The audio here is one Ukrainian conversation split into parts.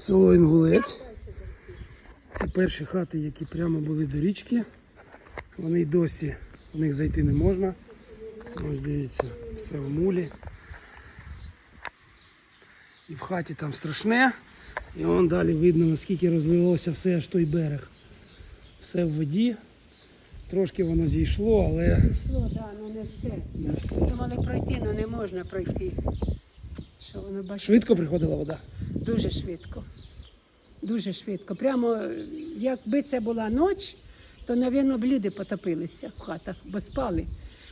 Село Інгулець. Це перші хати, які прямо були до річки. Вони й досі в них зайти не можна. Ось дивіться, все в мулі. І в хаті там страшне. І вон далі видно, наскільки розлилося все аж той берег. Все в воді. Трошки воно зійшло, але Пішло, да, ну не все. не все. Думали пройти, але не можна пройти. Що воно бачите? Швидко приходила вода. Дуже швидко. Дуже швидко. Прямо якби це була ніч, то, напевно, б люди потопилися в хатах, бо спали.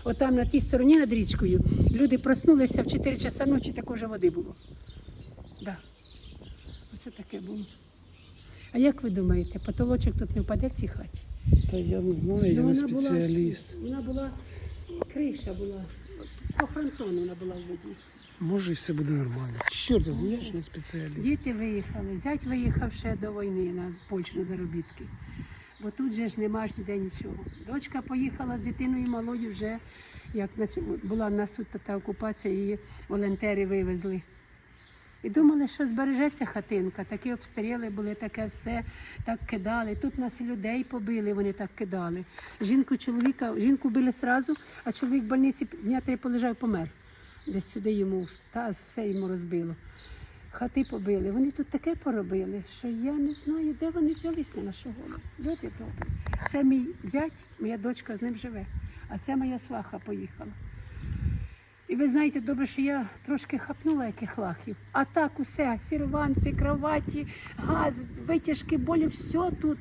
Отам на тій стороні над річкою люди проснулися в 4 часа ночі, також води було. Да. Оце таке було. А як ви думаєте, потолочок тут не впаде в цій хаті? Та я не знаю, я Ну, не вона була- Вона була, криша була, по фронтону вона була в воді. Може і все буде нормально. Чорт, я знаю, не спеціаліст. Діти виїхали, зять виїхав ще до війни на Польщу на заробітки. Бо тут же ж нема ж ніде нічого. Дочка поїхала з дитиною малою вже, як була в нас тут та окупація, її волонтери вивезли. І думали, що збережеться хатинка. Такі обстріли були, таке все, так кидали. Тут нас людей побили, вони так кидали. Жінку, чоловіка, жінку били сразу, а чоловік в больниці дня три полежав, помер. Десь сюди йому та все йому розбило. Хати побили. Вони тут таке поробили, що я не знаю, де вони взялись на нашу голову. Люди добрі. Це мій зять, моя дочка з ним живе, а це моя сваха поїхала. І ви знаєте, добре, що я трошки хапнула яких лахів. А так усе, сірванти, кроваті, газ, витяжки, болі, все тут.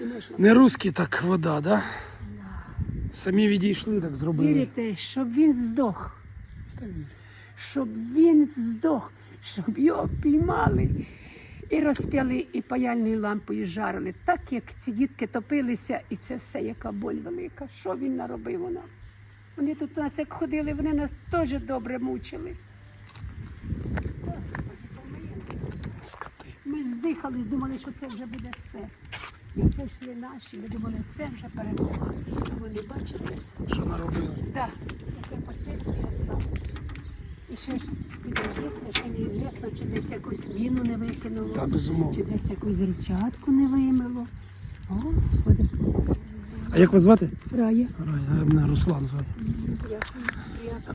Не можна. Не русський так вода, да? Самі відійшли, так зробили. Вірите, щоб він здох. Щоб він здох, щоб його піймали і розп'яли, і паяльною лампою жарили. Так як ці дітки топилися, і це все яка боль велика. Що він наробив у нас? Вони тут у нас як ходили, вони нас теж добре мучили. Господи, Ми здихались, думали, що це вже буде все. Як прийшли наші, ми думали, це вже перемога. А вони бачили, Що наробили? Да, яке последствие стало. І ще ж підождеться, ще неізвісно, чи десь якусь міну не викинуло, Та безумовно. чи десь якусь зрівчатку не вимило. Господи, А як вас звати? рая. Рая, мене Руслан звати. Дякую.